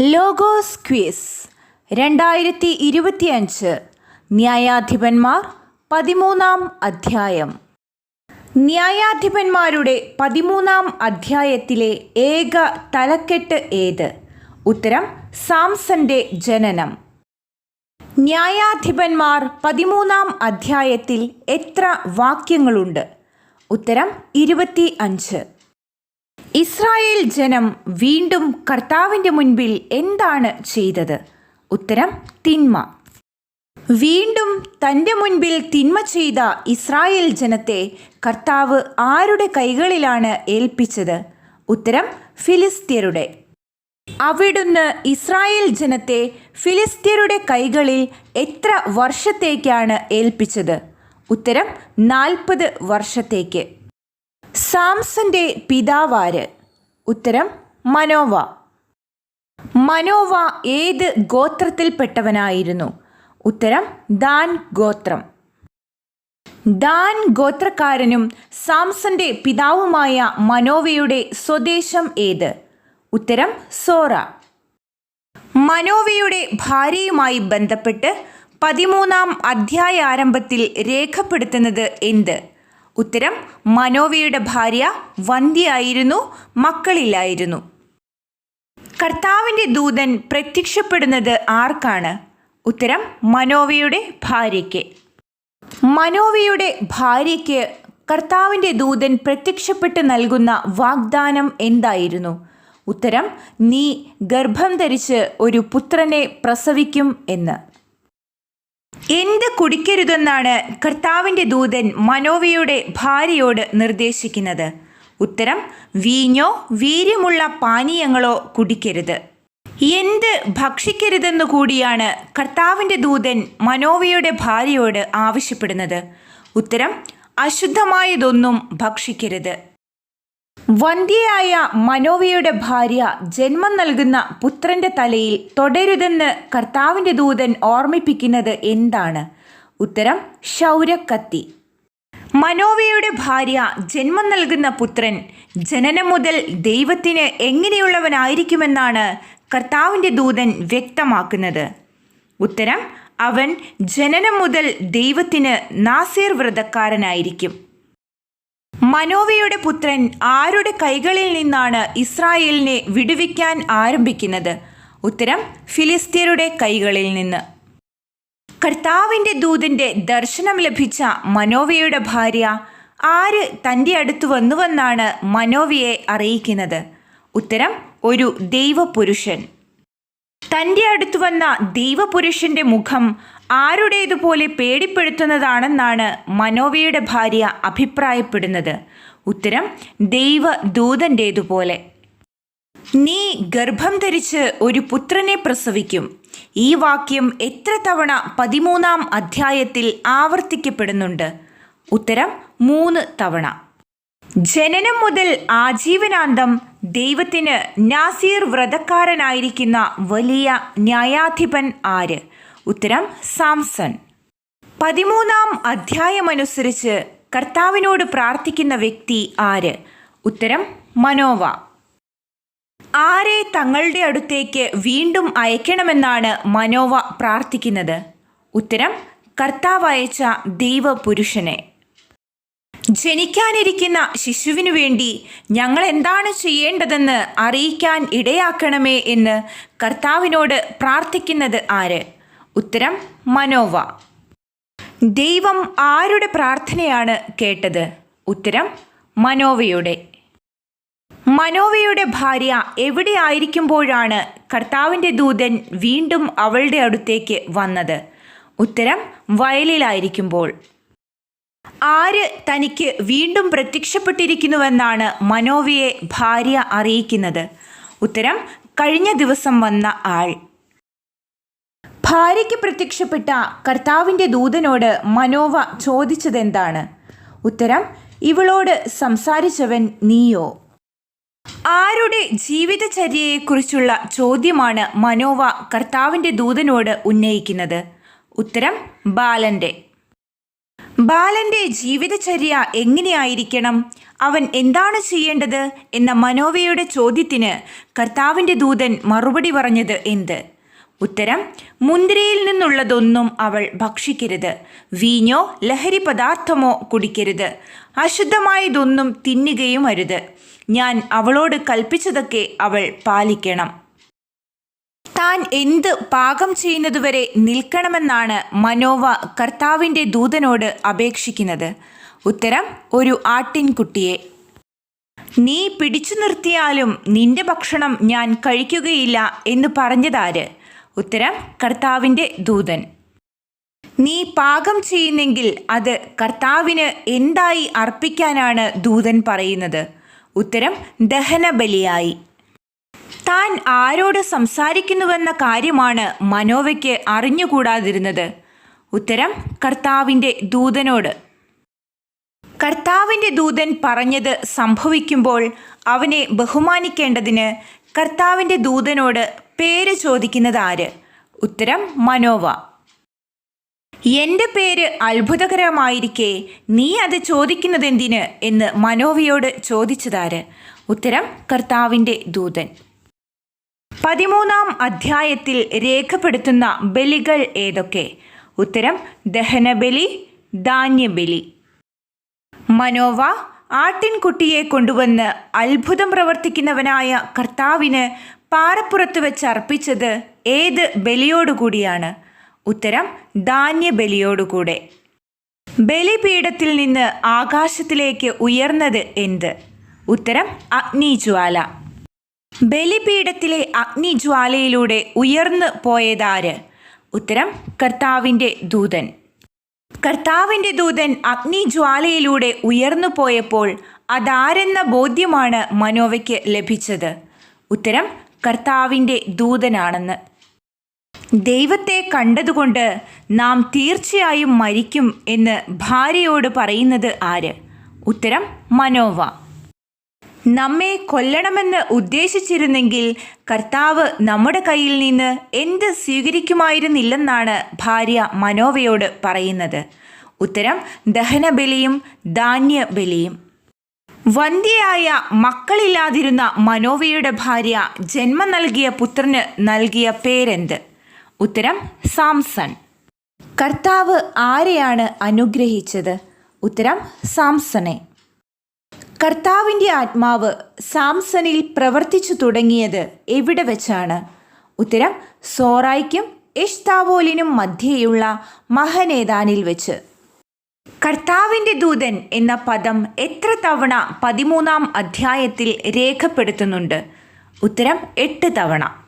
Logos quiz. രണ്ടായിരത്തി ഇരുപത്തിയഞ്ച് ന്യായാധിപന്മാർ പതിമൂന്നാം അധ്യായം. ന്യായാധിപന്മാരുടെ പതിമൂന്നാം അധ്യായത്തിലെ ഏക തലക്കെട്ട് ഏത്? ഉത്തരം സാംസന്റെ ജനനം. ന്യായാധിപന്മാർ പതിമൂന്നാം അധ്യായത്തിൽ എത്ര വാക്യങ്ങളുണ്ട്? ഉത്തരം ഇരുപത്തി അഞ്ച് ഇസ്രായേൽ ജനം വീണ്ടും കർത്താവിന്റെ മുൻപിൽ എന്താണ് ചെയ്തത്? ഉത്തരം തിന്മ. വീണ്ടും തന്റെ മുൻപിൽ തിന്മ ചെയ്ത ഇസ്രായേൽ ജനത്തെ കർത്താവ് ആരുടെ കൈകളിലാണ് ഏൽപ്പിച്ചത്? ഉത്തരം ഫിലിസ്ത്യരുടെ. അവിടുന്ന് ഇസ്രായേൽ ജനത്തെ ഫിലിസ്ത്യരുടെ കൈകളിൽ എത്ര വർഷത്തേക്കാണ് ഏൽപ്പിച്ചത്? ഉത്തരം നാൽപ്പത് വർഷത്തേക്ക്. സാംസന്റെ പിതാവാര്? ഉത്തരം മനോവ. മനോവ ഏത് ഗോത്രത്തിൽപ്പെട്ടവനായിരുന്നു? ഉത്തരം ദാൻ ഗോത്രം. ദാൻ ഗോത്രക്കാരനും സാംസന്റെ പിതാവുമായ മനോവയുടെ സ്വദേശം ഏത്? ഉത്തരം സോറ. മനോവയുടെ ഭാര്യയുമായി ബന്ധപ്പെട്ട് പതിമൂന്നാം അധ്യായാരംഭത്തിൽ രേഖപ്പെടുത്തുന്നത് എന്ത്? ഉത്തരം മനോവയുടെ ഭാര്യ വന്ധ്യയായിരുന്നു മക്കളില്ലായിരുന്നു. കർത്താവിന്റെ ദൂതൻ പ്രത്യക്ഷപ്പെടുന്നത് ആർക്കാണ്? ഉത്തരം മനോവയുടെ ഭാര്യയ്ക്ക്. മനോവയുടെ ഭാര്യയ്ക്ക് കർത്താവിന്റെ ദൂതൻ പ്രത്യക്ഷപ്പെട്ട് നൽകുന്ന വാഗ്ദാനം എന്തായിരുന്നു? ഉത്തരം നീ ഗർഭം ധരിച്ച് ഒരു പുത്രനെ പ്രസവിക്കും എന്ന്. എന്ത് കുടിക്കരുതെന്നാണ് കർത്താവിന്റെ ദൂതൻ മനോവയുടെ ഭാര്യയോട് നിർദ്ദേശിക്കുന്നത്? ഉത്തരം വീഞ്ഞോ വീര്യമുള്ള പാനീയങ്ങളോ കുടിക്കരുത്. എന്ത് ഭക്ഷിക്കരുതെന്നു കൂടിയാണ് കർത്താവിന്റെ ദൂതൻ മനോവയുടെ ഭാര്യയോട് ആവശ്യപ്പെടുന്നത്. ഉത്തരം അശുദ്ധമായതൊന്നും ഭക്ഷിക്കരുത്. വന്ധ്യയായ മനോവയുടെ ഭാര്യ ജന്മം നൽകുന്ന പുത്രന്റെ തലയിൽ തുടരുതെന്ന് കർത്താവിന്റെ ദൂതൻ ഓർമ്മിപ്പിക്കുന്നത് എന്താണ്? ഉത്തരം ശൗരക്കത്തി മനോവയുടെ ഭാര്യ ജന്മം നൽകുന്ന പുത്രൻ ജനനം മുതൽ ദൈവത്തിന് എങ്ങനെയുള്ളവനായിരിക്കുമെന്നാണ് കർത്താവിന്റെ ദൂതൻ വ്യക്തമാക്കുന്നത്. ഉത്തരം അവൻ ജനനം മുതൽ ദൈവത്തിന് നാസീർ വ്രതക്കാരനായിരിക്കും. മനോവയുടെ പുത്രൻ ആരുടെ കൈകളിൽ നിന്നാണ് ഇസ്രായേലിനെ വിടുവിക്കാൻ ആരംഭിക്കുന്നത്? ഉത്തരം ഫിലിസ്തീനയുടെ കൈകളിൽ നിന്ന്. കർത്താവിന്റെ ദൂതന്റെ ദർശനം ലഭിച്ച മനോവയുടെ ഭാര്യ ആര് തന്റെ അടുത്ത് വന്നുവെന്നാണ് മനോവയെ അറിയിക്കുന്നത്? ഉത്തരം ഒരു ദൈവപുരുഷൻ. തന്റെ അടുത്തു വന്ന ദൈവപുരുഷന്റെ മുഖം ആരുടേതുപോലെ പേടിപ്പെടുത്തുന്നതാണെന്നാണ് മനോവയുടെ ഭാര്യ അഭിപ്രായപ്പെടുന്നത്. ഉത്തരം ദൈവദൂതന്റേതുപോലെ നീ ഗർഭം ധരിച്ച് ഒരു പുത്രനെ പ്രസവിക്കും. ഈ വാക്യം എത്ര തവണ പതിമൂന്നാം അധ്യായത്തിൽ ആവർത്തിക്കപ്പെടുന്നുണ്ട്. ഉത്തരം മൂന്ന് തവണ. ജനനം മുതൽ ആജീവനാന്തം ദൈവത്തിന് നാസീർ വ്രതക്കാരനായിരിക്കുന്ന വലിയ ന്യായാധിപൻ ആര്? ഉത്തരം സാംസൺ. പതിമൂന്നാം അധ്യായമനുസരിച്ച് കർത്താവിനോട് പ്രാർത്ഥിക്കുന്ന വ്യക്തി ആര്? ഉത്തരം മനോവ. ആരെ തങ്ങളുടെ അടുത്തേക്ക് വീണ്ടും അയക്കണമെന്നാണ് മനോവ പ്രാർത്ഥിക്കുന്നത്? ഉത്തരം കർത്താവ് അയച്ച ദൈവപുരുഷനെ. ജനിക്കാനിരിക്കുന്ന ശിശുവിനു വേണ്ടി ഞങ്ങൾ എന്താണ് ചെയ്യേണ്ടതെന്ന് അറിയിക്കാൻ ഇടയാക്കണമേ എന്ന് കർത്താവിനോട് പ്രാർത്ഥിക്കുന്നത് ആര്? ഉത്തരം മനോവ. ദൈവം ആരുടെ പ്രാർത്ഥനയാണ് കേട്ടത്? ഉത്തരം മനോവയുടെ. മനോവയുടെ ഭാര്യ എവിടെയായിരിക്കുമ്പോഴാണ് കർത്താവിന്റെ ദൂതൻ വീണ്ടും അവളുടെ അടുത്തേക്ക് വന്നത്? ഉത്തരം വയലിലായിരിക്കുമ്പോൾ. ആര് തനിക്ക് വീണ്ടും പ്രത്യക്ഷപ്പെട്ടിരിക്കുന്നുവെന്നാണ് മനോവിയെ ഭാര്യ അറിയിക്കുന്നത്. ഉത്തരം കഴിഞ്ഞ ദിവസം വന്ന ആൾ. ഭാര്യയ്ക്ക് പ്രത്യക്ഷപ്പെട്ട കർത്താവിന്റെ ദൂതനോട് മനോവ ചോദിച്ചതെന്താണ്? ഉത്തരം ഇവളോട് സംസാരിച്ചവൻ നീയോ? ആരുടെ ജീവിതചര്യയെക്കുറിച്ചുള്ള ചോദ്യമാണ് മനോവ കർത്താവിന്റെ ദൂതനോട് ഉന്നയിക്കുന്നത്. ഉത്തരം ബാലന്റെ ബാലന്റെ ജീവിതചര്യ എങ്ങനെയായിരിക്കണം? അവൻ എന്താണ് ചെയ്യേണ്ടത്? എന്ന മനോവയുടെ ചോദ്യത്തിന് കർത്താവിന്റെ ദൂതൻ മറുപടി പറഞ്ഞത് എന്ത്? ഉത്തരം മുന്തിരിയിൽ നിന്നുള്ളതൊന്നും അവൾ ഭക്ഷിക്കരുത്. വീഞ്ഞോ ലഹരി പദാർത്ഥമോ കുടിക്കരുത്. അശുദ്ധമായതൊന്നും തിന്നുകയും അരുത്. ഞാൻ അവളോട് കൽപ്പിച്ചതൊക്കെ അവൾ പാലിക്കണം. താൻ എന്ത് പാകം ചെയ്യുന്നതുവരെ നിൽക്കണമെന്നാണ് മനോവ കർത്താവിന്റെ ദൂതനോട് അപേക്ഷിക്കുന്നത്. ഉത്തരം ഒരു ആട്ടിൻകുട്ടിയെ. നീ പിടിച്ചു നിർത്തിയാലും നിന്റെ ഭക്ഷണം ഞാൻ കഴിക്കുകയില്ല എന്ന് പറഞ്ഞതാര്? ഉത്തരം കർത്താവിന്റെ ദൂതൻ. നീ പാകം ചെയ്യുന്നെങ്കിൽ അത് കർത്താവിന് എന്തായി അർപ്പിക്കാനാണ് ദൂതൻ പറയുന്നത്. ഉത്തരം ദഹനബലിയായി. താൻ ആരോട് സംസാരിക്കുന്നുവെന്ന കാര്യമാണ് മനോവയ്ക്ക് അറിഞ്ഞുകൂടാതിരുന്നത്. ഉത്തരം കർത്താവിന്റെ ദൂതനോട്. കർത്താവിന്റെ ദൂതൻ പറഞ്ഞത് സംഭവിക്കുമ്പോൾ അവനെ ബഹുമാനിക്കേണ്ടതിന് കർത്താവിന്റെ ദൂതനോട് പേര് ചോദിക്കുന്നത് ആര്? ഉത്തരം മനോവ. എന്റെ പേര് അത്ഭുതകരമായിരിക്കെ നീ അത് ചോദിക്കുന്നതെന്തിന്? എന്ന് മനോവയോട് ചോദിച്ചതാര്? ഉത്തരം കർത്താവിന്റെ ദൂതൻ. പതിമൂന്നാം അധ്യായത്തിൽ രേഖപ്പെടുത്തുന്ന ബലികൾ ഏതൊക്കെ? ഉത്തരം ദഹനബലി ധാന്യബലി. മനോവ ആട്ടിൻകുട്ടിയെ കൊണ്ടുവന്ന് അത്ഭുതം പ്രവർത്തിക്കുന്നവനായ കർത്താവിന് പാറപ്പുറത്ത് വെച്ച് അർപ്പിച്ചത് ഏത് ബലിയോടുകൂടിയാണ്? ഉത്തരം ധാന്യബലിയോടുകൂടെ. ബലിപീഠത്തിൽ നിന്ന് ആകാശത്തിലേക്ക് ഉയർന്നത് എന്ത്? ഉത്തരം അഗ്നിജ്വാല. ബലിപീഠത്തിലെ അഗ്നിജ്വാലയിലൂടെ ഉയർന്നു പോയതാര്? ഉത്തരം കർത്താവിന്റെ ദൂതൻ. കർത്താവിന്റെ ദൂതൻ അഗ്നിജ്വാലയിലൂടെ ഉയർന്നു പോയപ്പോൾ അതാരെന്ന ബോധ്യമാണ് മനോവയ്ക്ക് ലഭിച്ചത്? ഉത്തരം കർത്താവിന്റെ ദൂതനാണെന്ന്. ദൈവത്തെ കണ്ടതുകൊണ്ട് നാം തീർച്ചയായും മരിക്കും എന്ന് ഭാര്യയോട് പറയുന്നത് ആര്? ഉത്തരം മനോവ. നമ്മെ കൊല്ലണമെന്ന് ഉദ്ദേശിച്ചിരുന്നെങ്കിൽ കർത്താവ് നമ്മുടെ കയ്യിൽ നിന്ന് എന്ത് സ്വീകരിക്കുമായിരുന്നില്ലെന്നാണ് ഭാര്യ മനോവയോട് പറയുന്നത്. ഉത്തരം ദഹനബലിയും ധാന്യബലിയും. വന്ധ്യയായ മക്കളില്ലാതിരുന്ന മനോവയുടെ ഭാര്യ ജന്മം നൽകിയ പുത്രന് നൽകിയ പേരെന്ത്? ഉത്തരം സാംസൺ. കർത്താവ് ആരെയാണ് അനുഗ്രഹിച്ചത്? ഉത്തരം സാംസണെ. കർത്താവിന്റെ ആത്മാവ് സാംസണിൽ പ്രവർത്തിച്ചു തുടങ്ങിയത് എവിടെ വെച്ചാണ്? ഉത്തരം സോറായ്ക്കും എഷ്താവോലിനും മധ്യേയുള്ള മഹനേതാനിൽ വെച്ച്. കർത്താവിന്റെ ദൂതൻ എന്ന പദം എത്ര തവണ പതിമൂന്നാം അധ്യായത്തിൽ രേഖപ്പെടുത്തുന്നുണ്ട്? ഉത്തരം എട്ട് തവണ.